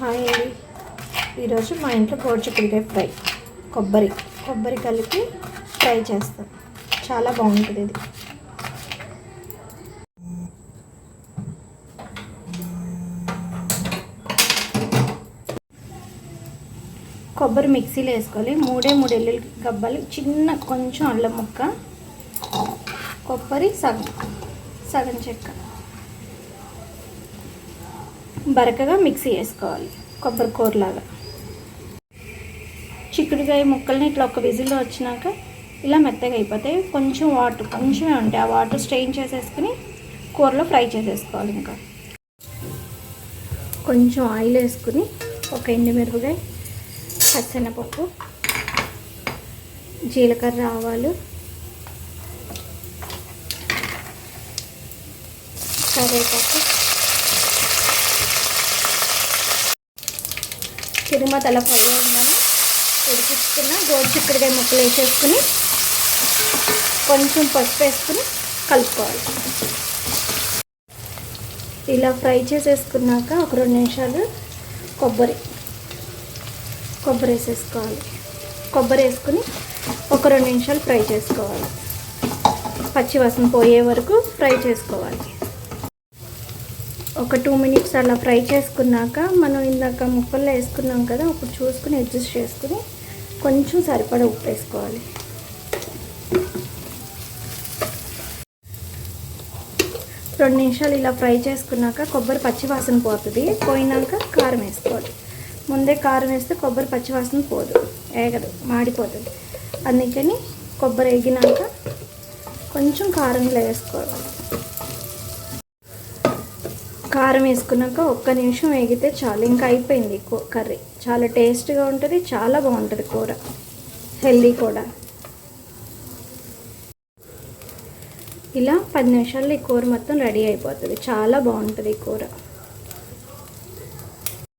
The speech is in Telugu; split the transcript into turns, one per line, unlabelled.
హాయ్ అండి. ఈరోజు మా ఇంట్లో గోరుచిక్కుడుకాయ ఫ్రై. కొబ్బరి. కొబ్బరి కలిపి ఫ్రై చేస్తాం. చాలా బాగుంటుంది ఇది. కొబ్బరి మిక్సీలో వేసుకోవాలి. మూడే మూడు ఎల్లుల్లి గబ్బాలి. చిన్న కొంచెం అల్లం ముక్క. కొబ్బరి సగం. సగం చెక్క. బరకగా మిక్సీ వేసుకోవాలి కొబ్బరి కూరలాగా. చిక్కుడుకాయ ముక్కల్ని ఇట్లా ఒక విజిల్లో వచ్చినాక ఇలా మెత్తగా అయిపోతాయి కొంచెం వాటర్ కొంచెమే ఉంటాయి ఆ వాటర్ స్ట్రెయిన్ చేసేసుకుని కూరలో ఫ్రై చేసేసుకోవాలి ఇంకా. కొంచెం ఆయిల్ వేసుకుని ఒక ఎండుమిరపకాయ పచ్చెనపప్పు జీలకర్ర ఆవాలు కరివేపాకు తిరుమత అలా ఫ్రై అయిందని ఉడికిస్తున్న. గోడు చిక్కుడుకాయ ముక్కలు వేసేసుకుని కొంచెం పసుపు వేసుకుని కలుపుకోవాలి. ఇలా ఫ్రై చేసేసుకున్నాక ఒక రెండు నిమిషాలు కొబ్బరి కొబ్బరి వేసేసుకోవాలి. కొబ్బరి వేసుకుని ఒక రెండు నిమిషాలు ఫ్రై చేసుకోవాలి. పచ్చివాసన పోయే వరకు ఫ్రై చేసుకోవాలి. ఒక టూ మినిట్స్ అలా ఫ్రై చేసుకున్నాక మనం ఇందాక ముక్కల్లో వేసుకున్నాం కదా అప్పుడు చూసుకుని అడ్జస్ట్ చేసుకుని కొంచెం సరిపడా ఉప్పు వేసుకోవాలి. రెండు నిమిషాలు ఇలా ఫ్రై చేసుకున్నాక కొబ్బరి పచ్చివాసన పోతుంది. పోయినాక కారం వేసుకోవాలి. ముందే కారం వేస్తే కొబ్బరి పచ్చివాసన పోదు వేగదు మాడిపోతుంది. అందుకని కొబ్బరి ఎగినాక కొంచెం కారంలో వేసుకోవాలి. కారం వేసుకున్నాక ఒక్క నిమిషం వేగితే చాలు. ఇంకా అయిపోయింది కర్రీ. చాలా టేస్ట్గా ఉంటుంది చాలా బాగుంటుంది కూర. హెల్దీ కూడా ఇలా పది నిమిషాల్లో ఈ కూర మొత్తం రెడీ అయిపోతుంది. చాలా బాగుంటుంది ఈ కూర.